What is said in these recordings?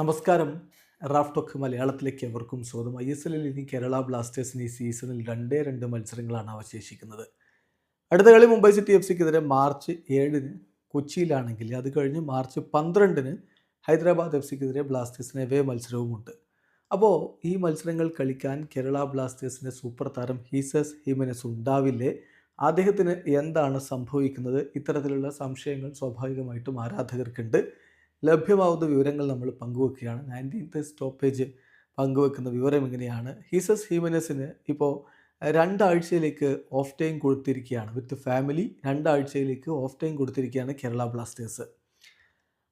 നമസ്കാരം. Raf talk മലയാളത്തിലേക്ക് എവർക്കും സ്വാഗതം. ഐ എസ് എല്ലിൽ ഇനി കേരള ബ്ലാസ്റ്റേഴ്സിന് ഈ സീസണിൽ രണ്ടേ രണ്ട് മത്സരങ്ങളാണ് അവശേഷിക്കുന്നത്. അടുത്ത കളി മുംബൈ സിറ്റി എഫ് സിക്കെതിരെ മാർച്ച് ഏഴിന് കൊച്ചിയിലാണെങ്കിൽ അത് കഴിഞ്ഞ് മാർച്ച് പന്ത്രണ്ടിന് ഹൈദരാബാദ് എഫ് സിക്കെതിരെ ബ്ലാസ്റ്റേഴ്സിന് എവേ മത്സരവുമുണ്ട്. അപ്പോൾ ഈ മത്സരങ്ങൾ കളിക്കാൻ കേരള ബ്ലാസ്റ്റേഴ്സിന്റെ സൂപ്പർ താരം ഹീസസ് ഹിമനസ് ഉണ്ടാവില്ലേ? അദ്ദേഹത്തിന് എന്താണ് സംഭവിക്കുന്നത്? ഇത്തരത്തിലുള്ള സംശയങ്ങൾ സ്വാഭാവികമായിട്ടും ആരാധകർക്കുണ്ട്. ലഭ്യമാവുന്ന വിവരങ്ങൾ നമ്മൾ പങ്കുവെക്കുകയാണ്. നയന്റീൻത്ത് സ്റ്റോപ്പേജ് പങ്കുവെക്കുന്ന വിവരം ഇങ്ങനെയാണ്. ഹീസസ് ഹീമനസിന് ഇപ്പോൾ രണ്ടാഴ്ചയിലേക്ക് ഓഫ് ടൈം കൊടുത്തിരിക്കുകയാണ്. വിത്ത് ഫാമിലി രണ്ടാഴ്ചയിലേക്ക് ഓഫ് ടൈം കൊടുത്തിരിക്കുകയാണ് കേരള ബ്ലാസ്റ്റേഴ്സ്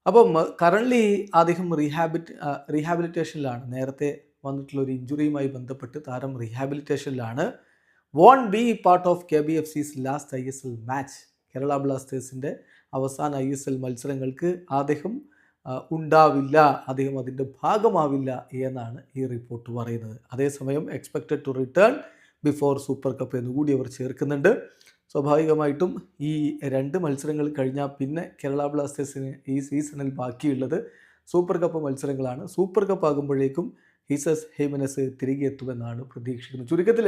അപ്പം കറണ്ട്ലി അദ്ദേഹം റീഹാബിറ്റ് റീഹാബിലിറ്റേഷനിലാണ് നേരത്തെ വന്നിട്ടുള്ള ഒരു ഇഞ്ചുറിയുമായി ബന്ധപ്പെട്ട് താരം റീഹാബിലിറ്റേഷനിലാണ് won't be part of K B F C's last I S L match Kerala ബ്ലാസ്റ്റേഴ്സിന്റെ അവസാന ഐ എസ് എൽ മത്സരങ്ങൾക്ക് അദ്ദേഹം ഉണ്ടാവില്ല അദ്ദേഹം അതിന്റെ ഭാഗമാവില്ല എന്നാണ് ഈ റിപ്പോർട്ട് പറയുന്നത്. അതേസമയം expected to return before super cup എന്നുകൂടി അവർ ചേർക്കുന്നുണ്ട്. സ്വാഭാവികമായിട്ടും ഈ രണ്ട് മത്സരങ്ങൾ കഴിഞ്ഞാൽ പിന്നെ കേരള ബ്ലാസ്റ്റേഴ്സിന് ഈ സീസണിൽ ബാക്കിയുള്ളത് സൂപ്പർ കപ്പ് മത്സരങ്ങളാണ്. സൂപ്പർ കപ്പ് ആകുമ്പോഴേക്കും ഹീസസ് ഹേമനസ് തിരികെ എത്തുമെന്നാണ് പ്രതീക്ഷിക്കുന്നത് ചുരുക്കത്തിൽ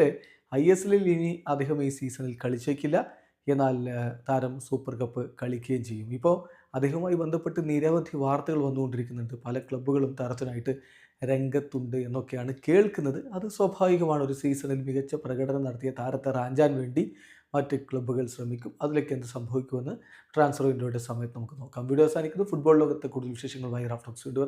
ഐ എസ് എല്ലിൽ ഇനി അദ്ദേഹം ഈ സീസണിൽ കളിച്ചേക്കില്ല. എന്നാൽ താരം സൂപ്പർ കപ്പ് കളിക്കുകയും ചെയ്യും. ഇപ്പോൾ അദ്ദേഹവുമായി ബന്ധപ്പെട്ട് നിരവധി വാർത്തകൾ വന്നുകൊണ്ടിരിക്കുന്നുണ്ട്. പല ക്ലബ്ബുകളും താരത്തിനായിട്ട് രംഗത്തുണ്ട് എന്നൊക്കെയാണ് കേൾക്കുന്നത്. അത് സ്വാഭാവികമാണ്. ഒരു സീസണിൽ മികച്ച പ്രകടനം നടത്തിയ താരത്തെ റാഞ്ചാൻ വേണ്ടി മറ്റ് ക്ലബ്ബുകൾ ശ്രമിക്കും. അതിലേക്ക് എന്ത് സംഭവിക്കുമെന്ന് ട്രാൻസ്ഫർ വിൻഡോയുടെ സമയത്ത് നമുക്ക് നോക്കാം. വീഡിയോ അവസാനിക്കുന്നു. ഫുട്ബോൾ ലോകത്തെ കൂടുതൽ വിശേഷങ്ങളുമായി റാഫ്റ്റോക്സ് വീണ്ടും